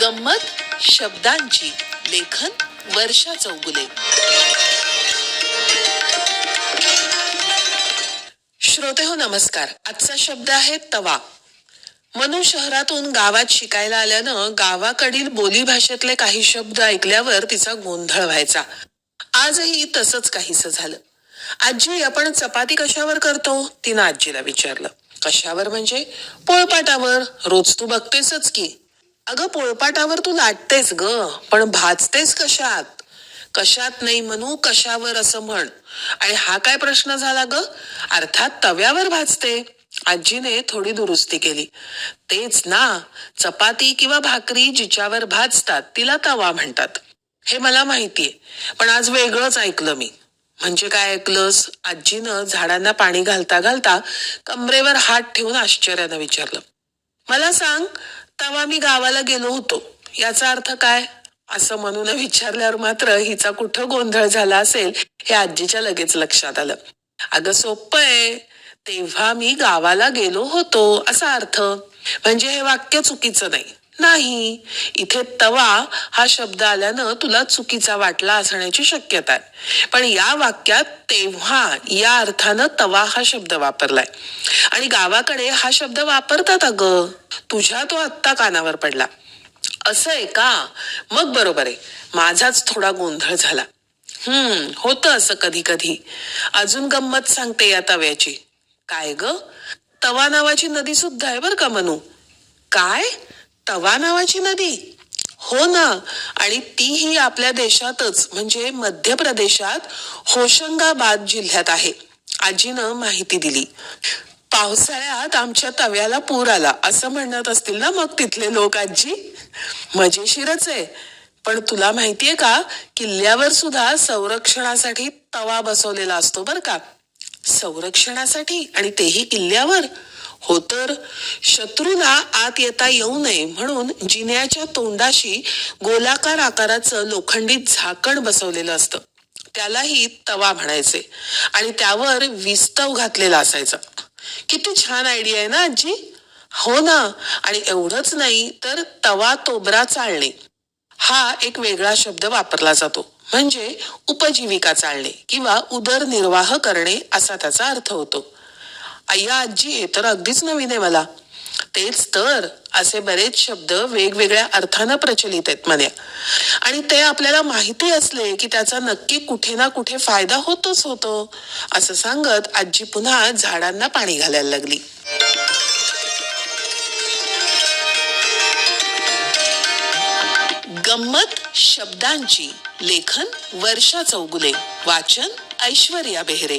गंमत शब्दांची लेखन वर्षा चौगुले श्रोते हो नमस्कार. आजचा शब्द आहे तवा. मनू शहरातून गावात शिकायला आल्यानं गावाकडील बोली भाषेतले काही शब्द ऐकल्यावर तिचा गोंधळ व्हायचा. आजही तसंच काहीस झालं. आजी आपण चपाती कशावर करतो? तिनं आजीला विचारलं. कशावर म्हणजे? पोळपाटावर. रोज तू बघतेसच की. अगं पोळपाटावर तू लाटतेस ग पण भाजतेस कशात? कशात नाही म्हणू कशावर असं म्हण. आणि हा काय प्रश्न झाला ग? अर्थात तव्यावर भाजते. आजीने थोडी दुरुस्ती केली. तेच ना चपाती किंवा भाकरी जिच्यावर भाजतात तिला तवा म्हणतात. हे मला माहितीये पण आज वेगळंच ऐकलं मी. म्हणजे काय ऐकलंस? आजीनं झाडांना पाणी घालता घालता कमरेवर हात ठेवून आश्चर्यानं विचारलं. मला सांग तेव्हा मी गावाला गेलो होतो. याचा अर्थ काय? असं म्हणून विचारल्यावर मात्र हिचा कुठं गोंधळ झाला असेल हे आजीच्या लगेच लक्षात आलं. अगं सोपं आहे. तेव्हा मी गावाला गेलो होतो असा अर्थ. म्हणजे हे वाक्य चुकीचं नाही. नाही. इथे तवा हा शब्द आल्यानं तुला चुकीचा वाटला असण्याची शक्यता आहे. पण या वाक्यात तेव्हा या अर्थानं तवा हा शब्द वापरलाय. आणि गावाकडे हा शब्द वापरतात अगं. तुझ्या तो आत्ता कानावर पडला. असं आहे का? मग बरोबर आहे. माझाच थोडा गोंधळ झाला. हम्म होतं असं कधी कधी अजून गंमत सांगते या तव्याची. काय ग? तवा नावाची नदी सुद्धा आहे बर का मनू? काय? तवा नावाची नदी. हो ना. आणि तीही आपल्या देशातच म्हणजे मध्य प्रदेशात होशंगाबाद जिल्ह्यात आहे. आजीनं माहिती दिली. पावसाळ्यात आमच्या तव्याला पूर आला. असं म्हणत असतील ना मग तिथले लोक आजी? मजेशीरच आहे. पण तुला माहितीये का किल्ल्यावर सुद्धा संरक्षणासाठी तवा बसवलेला असतो बर का. संरक्षणासाठी आणि तेही किल्ल्यावर. हो तर शत्रूला आत येता येऊ नये म्हणून जिन्याच्या तोंडाशी गोलाकार आकाराचं लोखंडी झाकण बसवलेलं असतं. त्यालाही तवा म्हणायचे आणि त्यावर विस्तव घातलेला असायचा. किती छान आयडिया आहे ना आजी? हो ना. आणि एवढंच नाही तर तवा तोबरा चालणे हा एक वेगळा शब्द वापरला जातो. म्हणजे उपजीविका चालणे किंवा उदरनिर्वाह करणे असा त्याचा अर्थ होतो. अय्या आजी हे तर अगदीच नवीन आहे मला. तेच तर. असे बरेच शब्द वेगवेगळ्या अर्थानं प्रचलित आहेत म्हणे. आणि ते आपल्याला माहिती असले की त्याचा नक्की कुठे ना कुठे फायदा होतोच होतो असं सांगत आजी पुन्हा झाडांना पाणी घालायला लागली. गंमत शब्दांची लेखन वर्षा चौगुले वाचन ऐश्वर्या बेहरे.